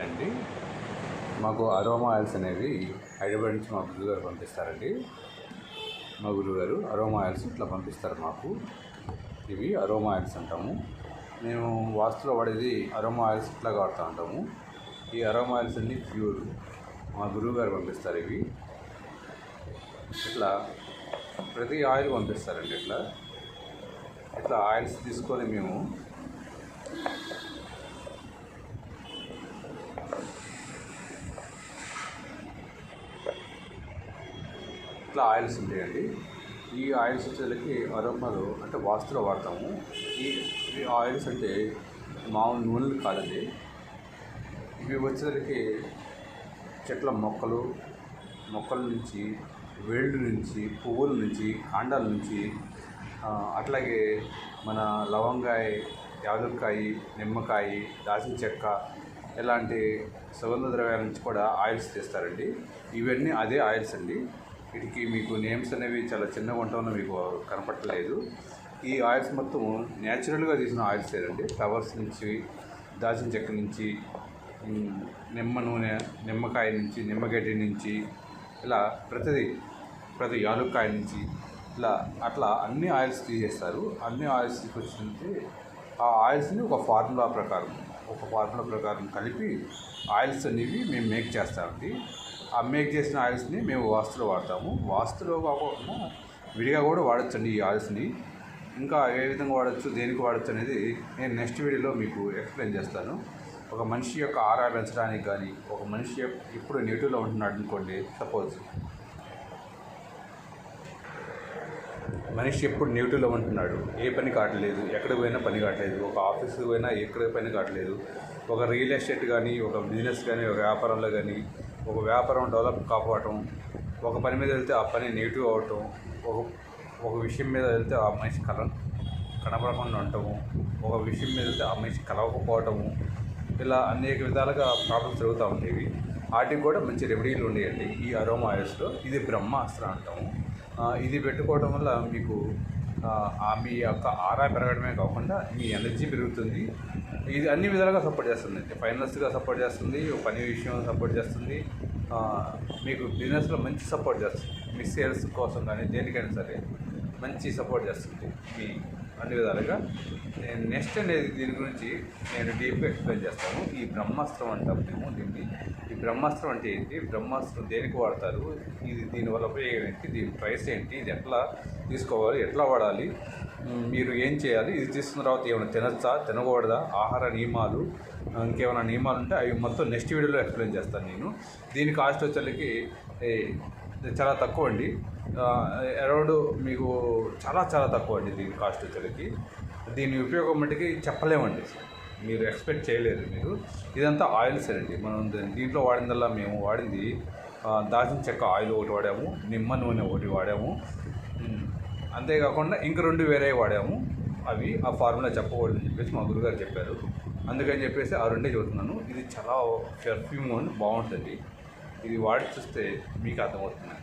అండి. మాకు aroma oils అనేవి హైదరాబాద్ నుంచి మా గురుగారు పంపిస్తారండి. మా గురువు గారు అరోమా ఆయిల్స్ ఇట్లా పంపిస్తారు మాకు. ఇవి అరోమా ఆయిల్స్ అంటాము. మేము వాస్తులో వాడేది అరోమా ఆయిల్స్ ఇట్లా వాడుతూ ఉంటాము. ఈ అరోమా ఆయిల్స్ అన్ని ప్యూర్ మా గురువు గారు పంపిస్తారు ఇవి. ఇట్లా ప్రతి ఆయిల్ పంపిస్తారండి ఇట్లా. ఇట్లా ఆయిల్స్ తీసుకొని మేము ఇట్లా ఆయిల్స్ ఉంటాయండి. ఈ ఆయిల్స్ వచ్చేసరికి అరోమాలు అంటే వాస్తులో వాడతాము. ఈ ఈ ఆయిల్స్ అంటే మామూలు నూనెలు కాదండి. ఇవి వచ్చేసరికి చెట్ల మొక్కలు మొక్కల నుంచి వేళ్ళు నుంచి పువ్వుల నుంచి కాండాల నుంచి అట్లాగే మన లవంగాయ యాలక్కాయ నిమ్మకాయ దాచిన చెక్క ఇలాంటి సుగంధ ద్రవ్యాల నుంచి కూడా ఆయిల్స్ తీస్తారండి. ఇవన్నీ అదే ఆయిల్స్ అండి. వీటికి మీకు నేమ్స్ అనేవి చాలా చిన్నగా ఉండటం మీకు కనపట్టలేదు ఈ ఆయిల్స్ మొత్తం న్యాచురల్గా తీసిన ఆయిల్స్ ఏదండి ఫ్లవర్స్ నుంచి దాల్చిన చెక్క నుంచి నిమ్మ నూనె నిమ్మకాయ నుంచి నిమ్మగడ్డి నుంచి ఇలా ప్రతిదీ ప్రతి యాలుక్కాయ నుంచి ఇలా అట్లా అన్ని ఆయిల్స్ తీసేస్తారు. అన్ని ఆయిల్స్ తీసుకొచ్చి ఆ ఆయిల్స్ని ఒక ఫార్ములా ప్రకారం ఒక ఫార్ములా ప్రకారం కలిపి ఆయిల్స్ అనేవి మేము మేక్ చేస్తామండి. ఆ మేక్ చేసిన ఆయిల్స్ని మేము వాస్తులో వాడతాము. వాస్తులో కాకుండా విడిగా కూడా వాడచ్చండి ఈ ఆయిల్స్ని ఇంకా ఏ విధంగా వాడచ్చు దేనికి వాడచ్చు అనేది నేను నెక్స్ట్ వీడియోలో మీకు ఎక్స్ప్లెయిన్ చేస్తాను. ఒక మనిషి యొక్క ఆరా పెంచడానికి కానీ ఒక మనిషి ఇప్పుడు నెగిటివ్లో ఉంటున్నాడు అనుకోండి సపోజ్ మనిషి ఎప్పుడు నెగిటివ్లో ఉంటున్నాడు ఏ పని కావట్లేదు ఎక్కడికి పోయినా పని కావట్లేదు ఒక ఆఫీస్కి పోయినా ఎక్కడ పని కావట్లేదు ఒక రియల్ ఎస్టేట్ కానీ ఒక బిజినెస్ కానీ ఒక వ్యాపారంలో కానీ ఒక వ్యాపారం డెవలప్ కాకపోవటం ఒక పని మీద వెళ్తే ఆ పని నెగిటివ్ అవటం ఒక ఒక విషయం మీద వెళ్తే ఆ మనిషి కల కనపడకుండా ఉండటము ఒక విషయం మీద వెళ్తే ఆ మనిషి కలవకపోవటము ఇలా అనేక విధాలుగా ప్రాబ్లమ్స్ జరుగుతూ ఉండేవి. వాటికి కూడా మంచి రెమెడీలు ఉండేయండి ఈ అరోమా ఆయిల్స్లో ఇది బ్రహ్మాస్త్రం అంటాము. ఇది పెట్టుకోవడం వల్ల మీకు మీ యొక్క ఆరా పెరగడమే కాకుండా మీ ఎనర్జీ పెరుగుతుంది. ఇది అన్ని విధాలుగా సపోర్ట్ చేస్తుంది. అంటే ఫైనాన్స్గా సపోర్ట్ చేస్తుంది పని విషయం సపోర్ట్ చేస్తుంది మీకు బిజినెస్లో మంచి సపోర్ట్ చేస్తుంది. మీ సేల్స్ కోసం కానీ దేనికైనా సరే మంచి సపోర్ట్ చేస్తుంది మీ అన్ని విధాలుగా. నేను నెక్స్ట్ అనేది దీని గురించి నేను డీప్గా ఎక్స్ప్లెయిన్ చేస్తాను. ఈ బ్రహ్మాస్త్రం అంటాం మేము దీన్ని. ఈ బ్రహ్మాస్త్రం అంటే ఏంటి? బ్రహ్మాస్త్రం దేనికి వాడతారు? ఇది దీనివల్ల ఉపయోగం ఏంటి? దీని ప్రైస్ ఏంటి? ఇది ఎట్లా తీసుకోవాలి? ఎట్లా వాడాలి? మీరు ఏం చేయాలి? ఇది తీసుకున్న తర్వాత ఏమైనా తినచ్చా? తినకూడదా? ఆహార నియమాలు ఇంకేమైనా నియమాలు ఉంటే అవి మొత్తం నెక్స్ట్ వీడియోలో ఎక్స్ప్లెయిన్ చేస్తాను నేను. దీని కాస్ట్ వచ్చేసరికి ఏ, చాలా తక్కువ అండి. అరౌండ్ మీకు చాలా చాలా తక్కువ అండి దీని కాస్ట్ వచ్చేసరికి దీని ఉపయోగం మట్టుకి చెప్పలేమండి. మీరు ఎక్స్పెక్ట్ చేయలేరు మీరు. ఇదంతా ఆయిల్స్ అండి. మనం దీంట్లో వాడిందల్లా మేము వాడింది దాచిన దాల్చిన చెక్క ఆయిల్ ఒకటి వాడాము నిమ్మ నూనె ఒకటి వాడాము. అంతేకాకుండా ఇంక రెండు వేరే వాడాము. అవి ఆ ఫార్ములా చెప్పకూడదని చెప్పేసి మా గురుగారు చెప్పారు. అందుకని చెప్పేసి ఆ రెండే చెబుతున్నాను. ఇది చాలా పెర్ఫ్యూమ్ బాగుంటుంది ఇది వాడి చూస్తే మీకు అర్థమవుతుంది.